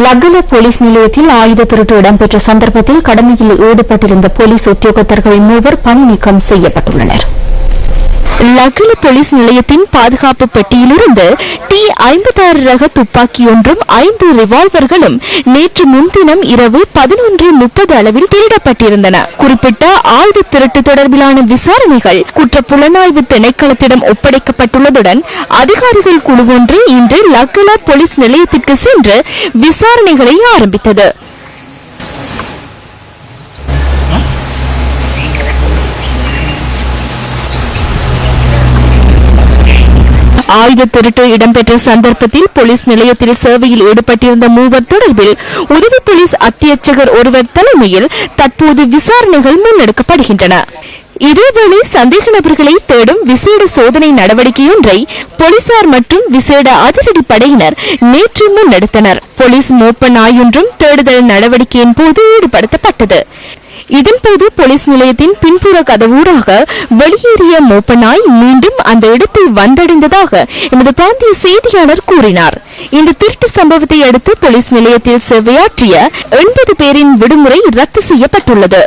லக்ன போலீஸ் நிலையத்தில் ஆயுத திருட்டு இடம்பெற்ற சந்தர்ப்பத்தில் கடமையில் ஈடுபட்டிருந்த போலீஸ் உத்தியோகத்தர்கள் மூவர் பணி நீக்கம் செய்யப்பட்டுள்ளனா் லகுல போலீஸ் நிலையத்தின் பாதுகாப்பு பெட்டியிலிருந்து டி ஐம்பத்தாறு ரக துப்பாக்கி ஒன்றும் ஐந்து ரிவால்வர்களும் நேற்று முன்தினம் இரவு பதினொன்று முப்பது அளவில் திருடப்பட்டிருந்தன. குறிப்பிட்ட ஆயுத திருட்டு தொடர்பிலான விசாரணைகள் குற்ற புலனாய்வு திணைக்களத்திடம் ஒப்படைக்கப்பட்டுள்ளதுடன் அதிகாரிகள் குழு ஒன்று இன்று லக்குலா போலீஸ் நிலையத்திற்கு சென்று விசாரணைகளை ஆரம்பித்தது. ஆயுத திருட்டு இடம்பெற்ற சந்தர்ப்பத்தில் போலீஸ் நிலையத்தில் சேவையில் ஈடுபட்டிருந்த மூவர் தொடர்பில் உதவி போலீஸ் அத்தியட்சகர் ஒருவர் தலைமையில் தற்போது விசாரணைகள் முன்னெடுக்கப்படுகின்றன. இதேவேளை சந்தேக நபர்களை தேடும் விசேட சோதனை நடவடிக்கையொன்றை போலீசார் மற்றும் விசேட அதிரடி படையினர் நேற்று முன்னெடுத்தனர். போலீஸ் மோப்ப நாயொன்றும் தேடுதல் நடவடிக்கையின் போது ஈடுபடுத்தப்பட்டது. இதன்போது போலீஸ் நிலையத்தின் பின்புற கதவூடாக வெளியேறிய மோப்பனாய் மீண்டும் அந்த இடத்தை வந்தடைந்ததாக எமது பிராந்திய செய்தியாளர் கூறினார். இந்த திருட்டு சம்பவத்தை அடுத்து போலீஸ் நிலையத்தில் சேவையாற்றிய எண்பது பேரின் விடுமுறை ரத்து செய்யப்பட்டுள்ளது.